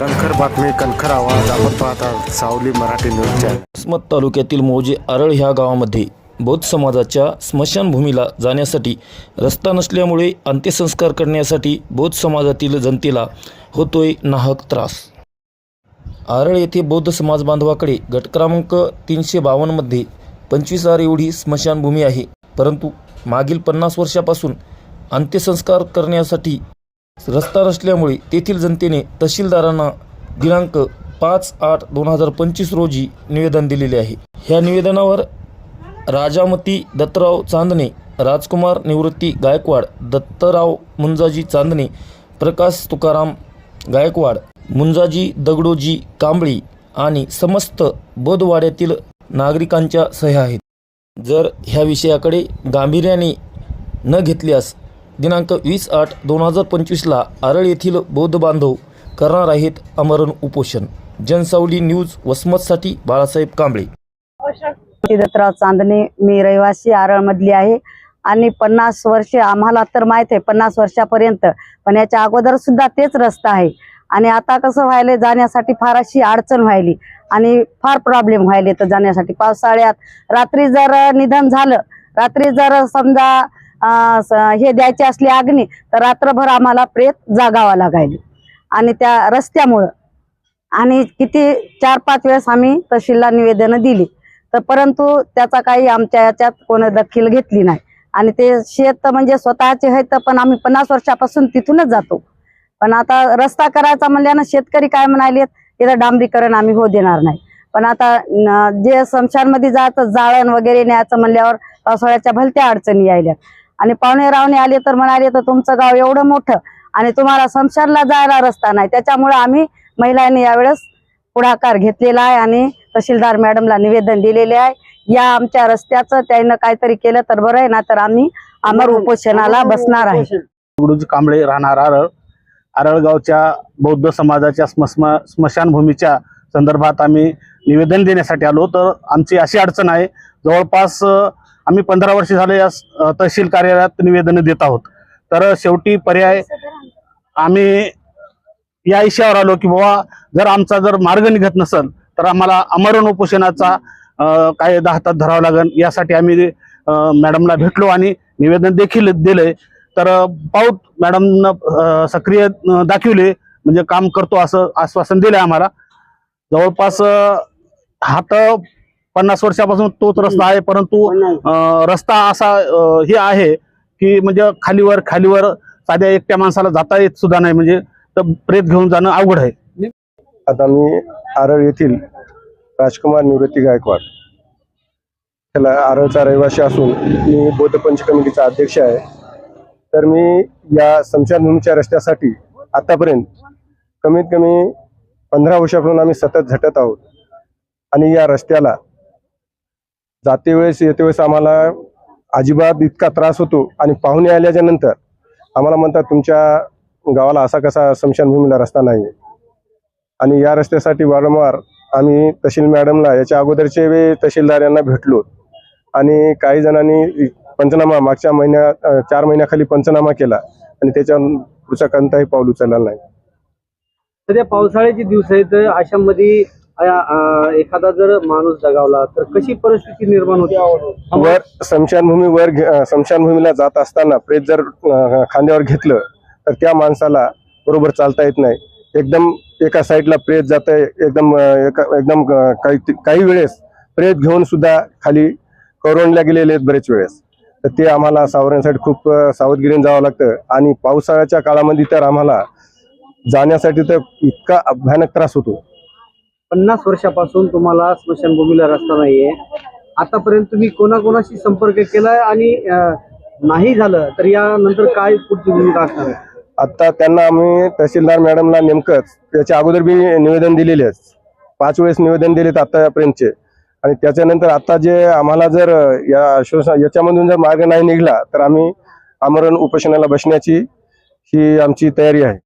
कणखर बातमी कणखर आवाज. आपण पाहता सावली मराठी न्यूज चॅनल तालुक्यातील मौजे आरळ ह्या गावामध्ये बौद्ध समाजाच्या स्मशानभूमीला जाण्यासाठी रस्ता नसल्यामुळे अंत्यसंस्कार करण्यासाठी बौद्ध समाजातील जनतेला होतोय नाहक त्रास. आरळ येथे बौद्ध समाज बांधवाकडे गट क्रमांक तीनशे बावन्नमध्ये पंचवीस आर एवढी स्मशानभूमी आहे. परंतु मागील पन्नास वर्षापासून अंत्यसंस्कार करण्यासाठी रस्ता नसल्यामुळे तेथील जनतेने तहसीलदारांना दिनांक पाच आठ दोन हजार पंचवीस रोजी निवेदन दिलेले आहे. ह्या निवेदनावर राजामती दत्तराव चांदणे राजकुमार निवृत्ती गायकवाड दत्तराव मुंजाजी चांदणे प्रकाश तुकाराम गायकवाड मुंजाजी दगडोजी कांबळी आणि समस्त बोधवाड्यातील नागरिकांच्या सह्या आहेत. जर ह्या विषयाकडे गांभीर्याने न घेतल्यास दिनांक वीस आठ दोन हजार पंचवीसला आरळ येथील बौद्ध बांधव करणार आहेत अमरण उपोषण. जनसावली न्यूज वसमतसाठी बाळासाहेब कांबळे. दत्तराव चांदणे मी रहिवासी आरळमधली आहे आणि पन्नास वर्षे आम्हाला तर माहीत आहे पन्नास वर्षापर्यंत. पण याच्या अगोदर सुद्धा तेच रस्ता आहे. आणि आता कसं व्हायलंय जाण्यासाठी फार अशी अडचण व्हायली आणि फार प्रॉब्लेम व्हायले तर जाण्यासाठी. पावसाळ्यात रात्री जर निधन झालं रात्री जर समजा हे द्यायची असली अग्नी तर रात्रभर आम्हाला प्रेत जागावा लागायली. आणि त्या रस्त्यामुळं. आणि किती चार पाच वेळेस आम्ही तहसीलला निवेदनं दिली. तर परंतु त्याचा काही आमच्या याच्यात कोण दखील घेतली नाही. आणि ते शेत म्हणजे स्वतःचे आहेत पण आम्ही पन्नास वर्षापासून तिथूनच जातो. पण आता रस्ता करायचा म्हणल्यानं शेतकरी काय म्हणाले तिथं डांबरीकरण आम्ही हो देणार नाही. पण आता जे समशानमध्ये जायचं जाळण वगैरे न्यायचं म्हणल्यावर पावसाळ्याच्या भलत्या अडचणी यायल्या आणि पाहुणे रावणे आले तर म्हणाले तर तुमचं गाव एवढं मोठं आणि तुम्हाला स्मशानला जायला रस्ता नाही. त्याच्यामुळे आम्ही महिलांनी यावेळेस पुढाकार घेतलेला आहे आणि तहसीलदार मॅडमला निवेदन दिलेले आहे. या आमच्या रस्त्याचं त्यानं काहीतरी केलं तर बरं आहे ना तर आम्ही अमर उपोषणाला बसणार आहे. गुरुजी कांबळे राहणार आरळ. आरळगावच्या बौद्ध समाजाच्या स्मस्म स्मशानभूमीच्या संदर्भात आम्ही निवेदन देण्यासाठी आलो. तर आमची अशी अडचण आहे जवळपास आम्ही पंधरा वर्ष झाले या तहसील कार्यालयात निवेदन देत आहोत. तर शेवटी पर्याय आम्ही या इशावर आलो की बाबा जर आमचा जर मार्ग निघत नसेल तर आम्हाला अमरण उपोषणाचा काय कायदा हातात धरावा लागेल. यासाठी आम्ही मॅडमला भेटलो आणि निवेदन देखील दिले. तर पाऊत मॅडमनं सक्रिय दाखवले. म्हणजे काम करतो असं आश्वासन दिलंय आम्हाला. जवळपास हात पन्नास वर्षापासून तोच रस्ता आहे परंतु रस्ता असा हे आहे की म्हणजे खालीवर खालीवर साध्या एकट्या माणसाला जाता येत सुद्धा नाही म्हणजे तर प्रेत घेऊन जाणं अवघड आहे. आता मी आरळ येथील राजकुमार निवृत्ती गायकवाड. त्याला आरळचा रहिवासी असून मी बौद्ध पंच कमिटीचा अध्यक्ष आहे. तर मी या स्मशानभूमीच्या रस्त्यासाठी आतापर्यंत कमीत कमी पंधरा वर्षापासून आम्ही सतत झटत आहोत. आणि या रस्त्याला जाते वेळेस येते वेळेस आम्हाला अजिबात इतका त्रास होतो आणि पाहुणे आल्याच्यानंतर आम्हाला म्हणतात तुमच्या गावाला असा कसा स्मशानभूमीला रस्ता नाही आणि या रस्त्यासाठी वारंवार आम्ही तहसील मॅडमला याच्या अगोदरचे वे तहसीलदार यांना भेटलो. आणि काही जणांनी पंचनामा मागच्या महिन्या चार महिन्याखाली पंचनामा केला आणि त्याच्या पुढचा कोणताही पाऊल उचलला नाही. सध्या पावसाळ्याचे दिवस आहेत अशामध्ये एखादा जर माणूस जगावला तर कशी परिस्थिती निर्माण होते? वर स्मशानभूमी वर स्मशानभूमीला जात असताना प्रेत जर खांद्यावर घेतलं तर त्या माणसाला बरोबर चालता येत नाही. एकदम एका साईडला प्रेत जात आहे एकदम एका- एकदम काही काही वेळेस प्रेत घेऊन सुद्धा खाली करोंडल्या गेलेले आहेत बरेच वेळेस. तर ते आम्हाला सावरण्यासाठी खूप सावधगिरीने जावं लागतं. आणि पावसाळ्याच्या काळामध्ये तर आम्हाला जाण्यासाठी तर इतका भयानक त्रास होतो. पन्नास वर्षापासून तुम्हाला स्मशानभूमीला रस्ता नाहीये. आतापर्यंत तुम्ही कोणाकोणाशी संपर्क केलाय आणि नाही झालं तर यानंतर काय पुढची भूमिका असणार आहे? आता त्यांना आम्ही तहसीलदार मॅडमला नेमकंच त्याच्या अगोदर बी निवेदन दिलेले पाच वेळेस निवेदन दिलेत आतापर्यंतचे. आणि त्याच्यानंतर आता जे आम्हाला जर या शोषण याच्यामधून जर मार्ग नाही निघला तर आम्ही आमरण उपोषणाला बसण्याची ही आमची तयारी आहे.